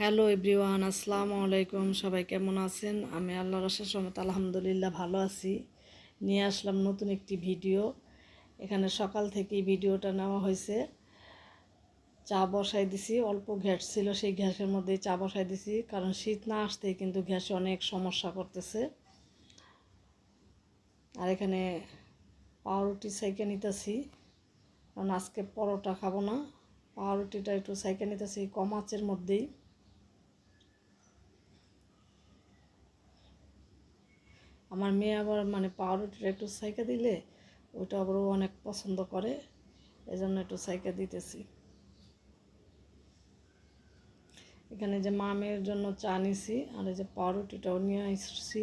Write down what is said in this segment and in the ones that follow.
Hello everyone, আসসালামু আলাইকুম। সবাই কেমন আছেন? আমি আল্লাহ রসের সমত আলহামদুলিল্লাহ ভালো আছি। নিয়ে আসলাম নতুন একটি ভিডিও। এখানে সকাল থেকেই ভিডিওটা নেওয়া হয়েছে। চা বসাই দিছি, অল্প গ্যাস ছিল, সেই গ্যাসের মধ্যেই চা বসাই দিছি, কারণ শীত না আসতেই কিন্তু গ্যাসে অনেক সমস্যা করতেছে। আর এখানে পাউরুটি সাইকে নিতেছি, কারণ আজকে পরোটা খাব না। পাউরুটিটা একটু সাইকে নিতেছি, কম মধ্যেই। আমার মেয়ে আবার মানে পাউরুটিটা একটু সাইকা দিলে, ওইটা আবার অনেক পছন্দ করে, এজন্য একটু সাইকা দিতেছি। এখানে যে মা মেয়ের জন্য চা নিছি, আর এই যে পাউরুটিটাও নিয়ে আসছি।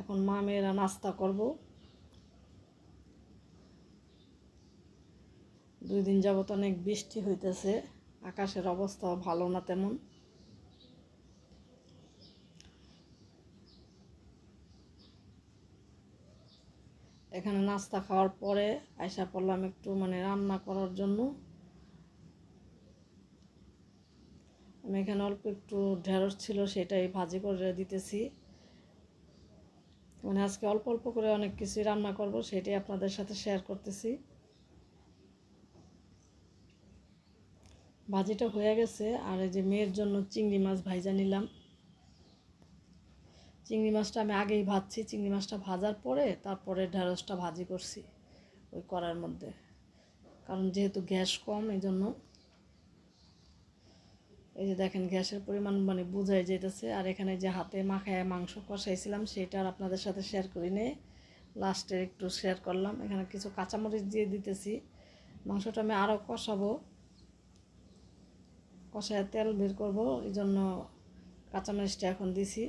এখন মা মেয়েরা নাস্তা করব। দুই দিন যাবত অনেক বৃষ্টি হইতেছে, আকাশের অবস্থাও ভালো না তেমন। এখানে নাস্তা খাওয়ার পরে আয়সা পড়লাম একটু মানে রান্না করার জন্য। আমি এখানে অল্প একটু ঢেঁড়স ছিল সেটাই ভাজি করে দিতেছি। মানে আজকে অল্প অল্প করে অনেক কিছুই রান্না করব সেটাই আপনাদের সাথে শেয়ার করতেছি। ভাজিটা হয়ে গেছে আর এই যে মেয়ের জন্য চিংড়ি মাছ ভাইজা নিলাম। চিংড়ি মাছটা আমি আগেই ভাজছি। চিংড়ি মাছটা ভাজার পরে তারপরে ঢেঁড়সটা ভাজি করছি ওই করার মধ্যে। কারণ যেহেতু গ্যাস কম এই জন্য এই যে দেখেন, গ্যাসের পরিমাণ মানে বোঝাই যেতেছে আর এখানে যে হাতে মাখায় মাংস কষাইছিলাম, সেটা আর আপনাদের সাথে শেয়ার করি নে লাস্টে একটু শেয়ার করলাম। এখানে কিছু কাঁচামরিচ দিয়ে দিতেছি। মাংসটা আমি আরও কষাবো। কষায় তেল বের করব এই জন্য কাঁচামরিচটা এখন দিছি।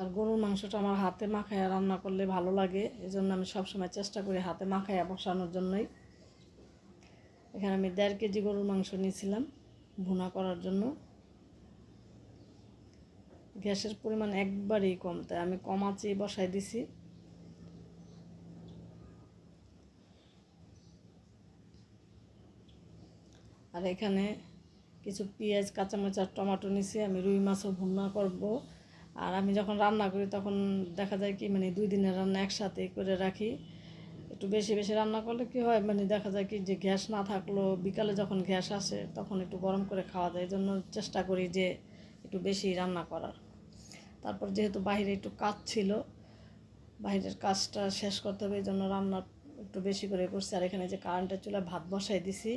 আর গরুর মাংসটা আমার হাতে মাখায়া রান্না করলে ভালো লাগে। এই জন্য আমি সবসময় চেষ্টা করি হাতে মাখায়া বসানোর জন্যই। এখানে আমি দেড় কেজি গরুর মাংস নিয়েছিলাম ভুনা করার জন্য। গ্যাসের পরিমাণ একবারেই কম, তাই আমি কম আঁচেই বসাই দিছি। আর এখানে কিছু পেঁয়াজ, কাঁচামরিচ আর টমেটো নিছি আমি রুই মাছও ভুনা করব। আর আমি যখন রান্না করি তখন দেখা যায় কি মানে দুই দিনের রান্না একসাথে করে রাখি। একটু বেশি বেশি রান্না করলে কি হয় মানে দেখা যায় কি যে গ্যাস না থাকল বিকালে যখন গ্যাস আসে তখন একটু গরম করে খাওয়া যায়। এই জন্য চেষ্টা করি যে একটু বেশি রান্না করার। তারপর যেহেতু বাইরে একটু কাজ ছিল, বাইরের কাজটা শেষ করতে হবে এই জন্য রান্না একটু বেশি করে করছি। আর এখানে যে কারেন্টের চুলায় ভাত বসাই দিছি,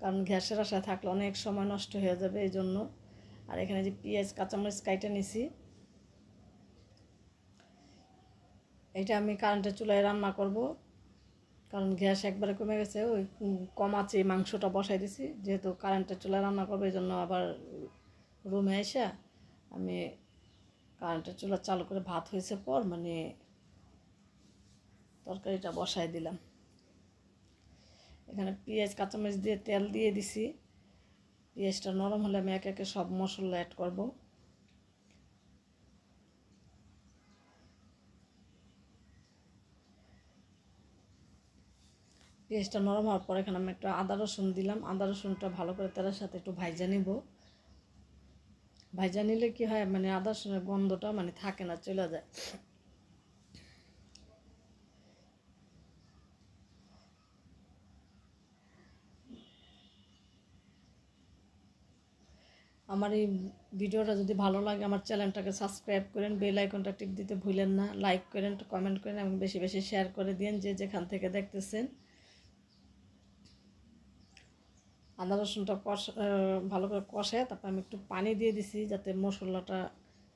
কারণ গ্যাসের আশায় থাকলে অনেক সময় নষ্ট হয়ে যাবে এই জন্য আর এখানে যে পেঁয়াজ, কাঁচামরিচ কাইটে নিছি। এটা আমি কারেন্টের চুলায় রান্না করব, কারণ গ্যাস একবারে কমে গেছে। ওই কম আছে মাংসটা বসাই দিছি, যেহেতু কারেন্টের চুলায় রান্না করব, এই জন্য আবার রুমে এসে আমি কারেন্টের চুলা চালু করে ভাত হয়েছে পর মানে তরকারিটা বসাই দিলাম। এখানে পেঁয়াজ, কাঁচামরিচ দিয়ে তেল দিয়ে দিছি। পেঁয়াজটা নরম হলে আমি একে একে সব মশলা অ্যাড করব। পেঁয়াজটা নরম হওয়ার পর এখানে আমি একটু আদা রসুন দিলাম। আদা রসুনটা ভালো করে তেলের সাথে একটু ভাইজা নিব। ভাইজা নিলে কি হয় মানে আদা রসুনের গন্ধটা মানে থাকে না, চলে যায়। আমার এই ভিডিওটা যদি ভালো লাগে, আমার চ্যানেলটাকে সাবস্ক্রাইব করেন, বেল আইকনটা টিপ দিতে ভুলেন না, লাইক করেন, কমেন্ট করেন এবং বেশি বেশি শেয়ার করে দিন যে যেখান থেকে দেখতেছেন। আদা রসুনটা কষ ভালো করে কষে তারপর আমি একটু পানি দিয়ে দিছি যাতে মশলাটা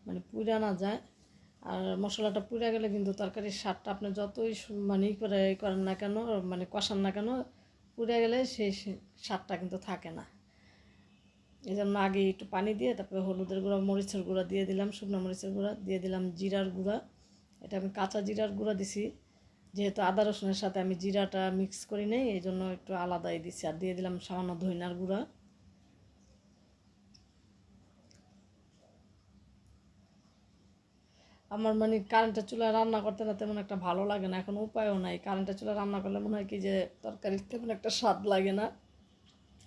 মানে পুড়া না যায়। আর মশলাটা পুড়ে গেলে কিন্তু তরকারির স্বাদটা আপনি যতই মানে করে করেন না কেন মানে কষান না কেন, পুড়ে গেলে সেই স্বাদটা কিন্তু থাকে না। এই জন্য আগে একটু পানি দিয়ে তারপরে হলুদের গুঁড়া, মরিচের গুঁড়া দিয়ে দিলাম, শুকনো মরিচের গুঁড়া দিয়ে দিলাম জিরার গুঁড়া। এটা আমি কাঁচা জিরার গুঁড়া দিছি, যেহেতু আদা রসুনের সাথে আমি জিরাটা মিক্স করি নেই, এই জন্য একটু আলাদাই দিছি। আর দিয়ে দিলাম সামান্য ধইনার গুঁড়া। আমার মানে কারেন্টের চুলা রান্না করতে না তেমন একটা ভালো লাগে না, এখন উপায়ও নাই। কারেন্টের চুলা রান্না করলে মনে হয় কি যে তরকারির তেমন একটা স্বাদ লাগে না।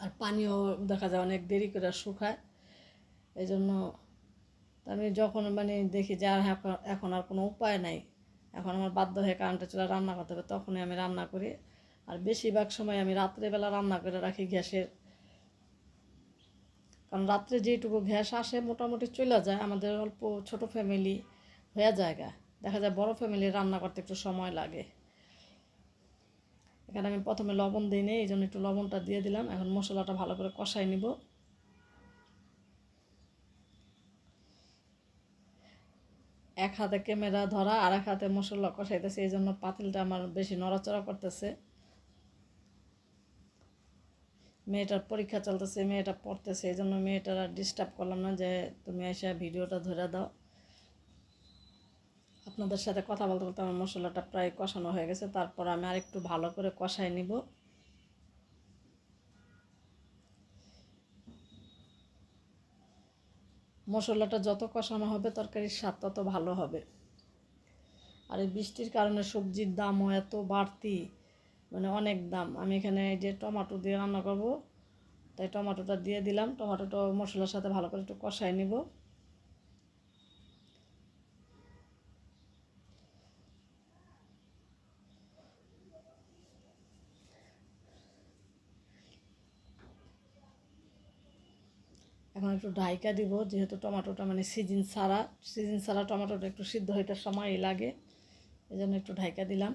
আর পানিও দেখা যায় অনেক দেরি করে শুকায়। এই জন্য আমি যখন মানে দেখি যে আর এখন এখন আর কোনো উপায় নাই, এখন আমার বাধ্য হয়ে কারেন্টের চুলা রান্না করতে হবে, তখনই আমি রান্না করি। আর বেশিরভাগ সময় আমি রাত্রেবেলা রান্না করে রাখি গ্যাসের। কারণ রাত্রে যেটুকু গ্যাস আসে মোটামুটি চলে যায়, আমাদের অল্প ছোট ফ্যামিলি হয়ে জায়গা দেখা যায় বড় ফ্যামিলি রান্না করতে একটু সময় লাগে। এখানে আমি প্রথমে লবণ দিই নি এই জন্য একটু লবণটা দিয়ে দিলাম। এখন মশলাটা ভালো করে কষাই নিব। এক হাতে ক্যামেরা ধরা, আর এক হাতে মশলা কষাইতেছে, এই জন্য পাতিলটা আমার বেশি নড়াচড়া করতেছে। মেয়েটার পরীক্ষা চলতেছে, মেয়েটা পড়তেছে, এই জন্য মেয়েটার আর ডিস্টার্ব করলাম না, যে তুমি এসে ভিডিওটা ধরে দাও। আপনাদের সাথে কথা বলতে বলতে আমার মশলাটা প্রায় কষানো হয়ে গেছে, তারপর আমি আরেকটু ভালো করে কষাই নিব। মশলাটা যত কষানো হবে, তরকারির স্বাদ তত ভালো হবে। আর এই বৃষ্টির কারণে সবজির দামও এত বাড়তি মানে অনেক দাম। আমি এখানে এই যে টমেটো দিয়ে রান্না করব, তাই টমেটোটা দিয়ে দিলাম। টমেটোটা মশলার সাথে ভালো করে একটু কষাই নিব। একটু ঢাইকা দিব, যেহেতু টমেটোটা মানে সিজন ছাড়া সিজন ছাড়া টমেটোটা একটু সিদ্ধ হইতে সময় লাগে এই জন্য একটু ঢাইকা দিলাম।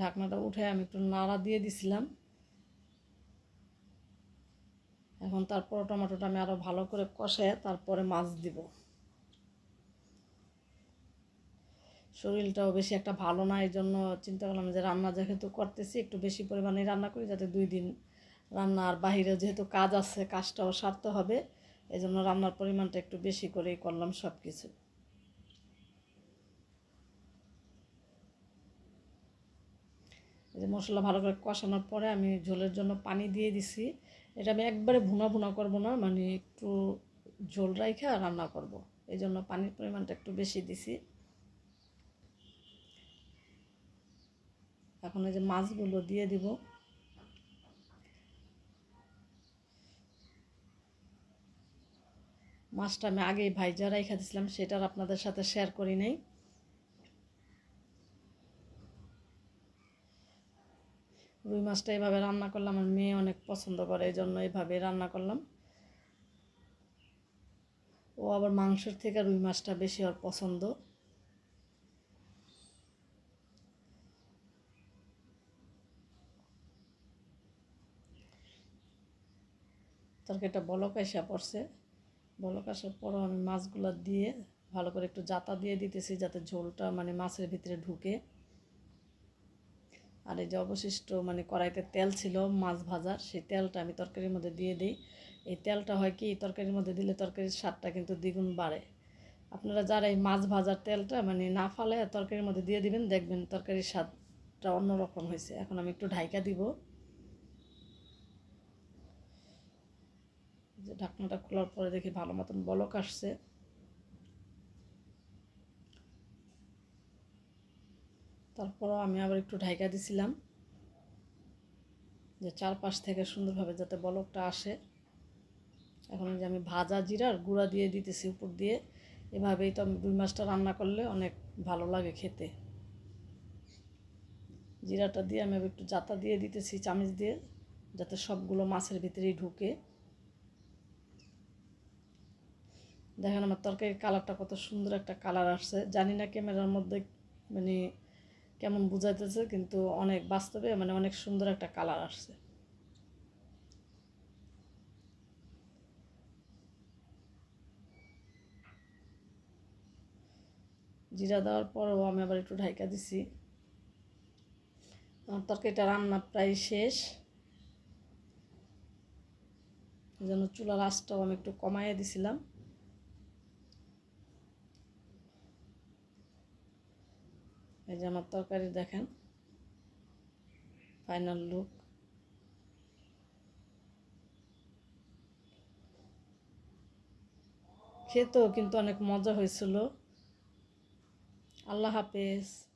ঢাকনাটা উঠে আমি একটু নাড়া দিয়ে দিছিলাম। এখন তারপর টমেটোটা আমি আরও ভালো করে কষে তারপরে মাছ দিব। শরীরটাও বেশি একটা ভালো না এই জন্য চিন্তা করলাম যে রান্না যেহেতু করতেছি, একটু বেশি পরিমাণে রান্না করি যাতে দুই দিন রান্না আর বাহিরে যেহেতু কাজ আছে, কাজটাও সারতে হবে এই জন্য রান্নার পরিমাণটা একটু বেশি করেই করলাম সব কিছু এই যে মশলা ভালো করে কষানোর পরে আমি ঝোলের জন্য পানি দিয়ে দিছি, এটা আমি একবারে ভুনা ভুনা করব না মানে একটু ঝোল রাইখা রান্না করব এই জন্য পানির পরিমাণটা একটু বেশি দিছি। এখন ওই যে মাছগুলো দিয়ে দিব। মাছটা আমি আগেই ভাইজা রাইখা দিছিলাম সেটার আপনাদের সাথে শেয়ার করি নাই। রুই মাছটা এইভাবে রান্না করলাম, আমার মেয়ে অনেক পছন্দ করে, এই জন্য এইভাবে রান্না করলাম। ও আবার মাংসের থেকে রুই মাছটা বেশি ওর পছন্দ। তরকারিটা বলক এসে পড়ছে। বলক আসার পরও আমি মাছগুলো দিয়ে ভালো করে একটু জাতা দিয়ে দিতেছি যাতে ঝোলটা মানে মাছের ভিতরে ঢুকে। আর এই যে অবশিষ্ট মানে কড়াইতে তেল ছিল মাছ ভাজার সেই তেলটা আমি তরকারির মধ্যে দিয়ে দিই। এই তেলটা হয় কি, তরকারির মধ্যে দিলে তরকারির স্বাদটা কিন্তু দ্বিগুণ বাড়ে। আপনারা যারা এই মাছ ভাজার তেলটা মানে না ফালে তরকারির মধ্যে দিয়ে দিবেন, দেখবেন তরকারির স্বাদটা অন্যরকম হয়েছে। এখন আমি একটু ঢাইকা দিব। যে ঢাকনাটা খোলার পরে দেখি ভালো মতন বলক আসছে। তারপরও আমি আবার একটু ঢাইকা দিছিলাম, যে চারপাশ থেকে সুন্দরভাবে যাতে বলকটা আসে। এখন যে আমি ভাজা জিরার গুঁড়া দিয়ে দিতেছি উপর দিয়ে, এভাবেই তো রুই মাছটা রান্না করলে অনেক ভালো লাগে খেতে। জিরাটা দিয়ে আমি একটু জাতা দিয়ে দিতেছি, চামচ দিয়ে, যাতে সবগুলো মাছের ভিতরেই ঢুকে। দেখেন আমার তরকারির কালারটা কত সুন্দর একটা কালার আসছে। জানি না ক্যামেরার মধ্যে মানে কেমন বুঝাইতেছে, কিন্তু অনেক বাস্তবে মানে অনেক সুন্দর একটা কালার আসছে। জিরা দেওয়ার পরেও আমি আবার একটু ঢাইকা দিছি। আমার তরকারিটা রান্না প্রায় শেষ। যেন চুলার আঁচটাও আমি একটু কমাইয়ে দিছিলাম। এই যে আমার তরকারি দেখেন। ফাইনাল লুক খেতেও কিন্তু অনেক মজা হয়েছিল। আল্লাহ হাফেজ।